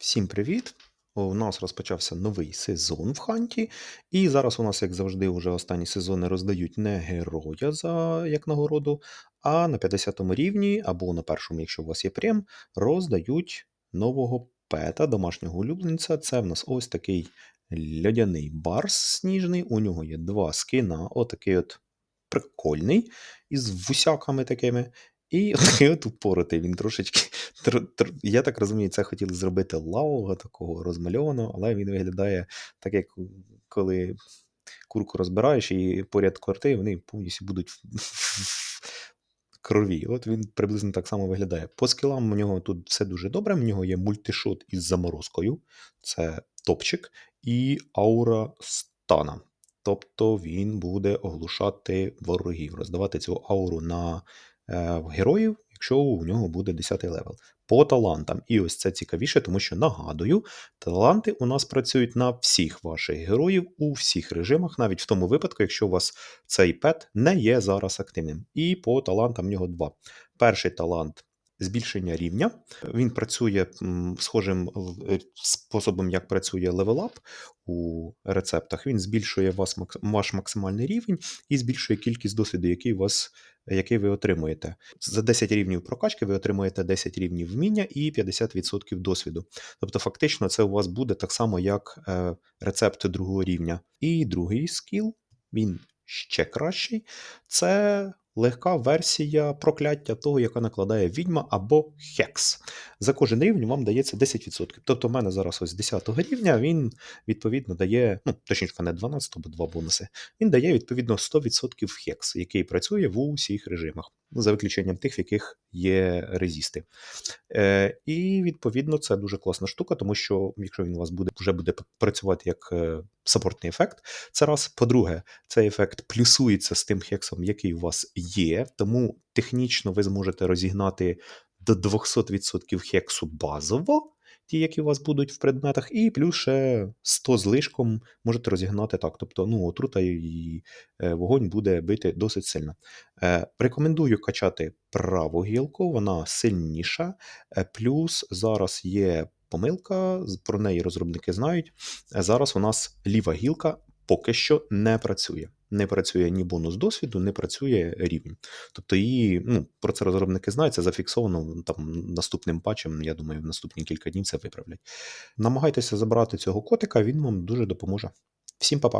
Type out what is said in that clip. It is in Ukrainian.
Всім привіт! У нас розпочався новий сезон в Ханті, і зараз у нас, як завжди, вже останні сезони роздають не героя за як нагороду, а на 50 рівні або на першому, якщо у вас є прем, роздають нового пета, домашнього улюбленця. Це в нас ось такий льодяний барс сніжний. У нього є два скина, отакий от прикольний, із вусяками такими. І от упоротий. Він трошечки. тр- тр- Я так розумію, це хотіли зробити лавого, такого розмальованого, але він виглядає так, як коли курку розбираєш і поряд корти, вони повністю будуть в- крові. От він приблизно так само виглядає. По скілам у нього тут все дуже добре. В нього є мультишот із заморозкою, це топчик, і аура стана. Тобто він буде оглушати ворогів, роздавати цю ауру на героїв, якщо у нього буде 10 левел. По талантам. І ось це цікавіше, тому що нагадую, таланти у нас працюють на всіх ваших героїв у всіх режимах, навіть в тому випадку, якщо у вас цей пет не є зараз активним. І по талантам в нього два. Перший талант збільшення рівня. Він працює схожим е, способом, як працює левелап у рецептах. Він збільшує вас, ваш максимальний рівень і збільшує кількість досвіду, який, вас, який ви отримуєте. За 10 рівнів прокачки ви отримуєте 10 рівнів вміння і 50% досвіду. Тобто, фактично, це у вас буде так само, як е, рецепт другого рівня. І другий скіл, він ще кращий. Це легка версія прокляття того, яка накладає відьма або хекс. За кожен рівень вам дається 10%. Тобто, в мене зараз ось 10 рівня, він відповідно дає, ну, точніше, в мене 12, бо два бонуси. Він дає відповідно 100% хекс, який працює в усіх режимах, за виключенням тих, в яких є резісти. Е, і відповідно це дуже класна штука, тому що якщо він у вас буде вже буде працювати як е, саппортний ефект, це раз. По-друге, цей ефект плюсується з тим хексом, який у вас є, тому технічно ви зможете розігнати до 200% хексу базово. Ті, які у вас будуть в предметах, і плюс ще 100 з лишком можете розігнати так. Тобто, ну, отрута і е, вогонь буде бити досить сильно. Е, рекомендую качати праву гілку, вона сильніша. Е, Плюс зараз є помилка, про неї розробники знають. Зараз у нас ліва гілка поки що не працює. Не працює ні бонус досвіду, не працює рівень. Тобто її, ну, про це розробники знають, це зафіксовано там наступним патчем. Я думаю, в наступні кілька днів це виправлять. Намагайтеся забрати цього котика, він вам дуже допоможе. Всім па-па!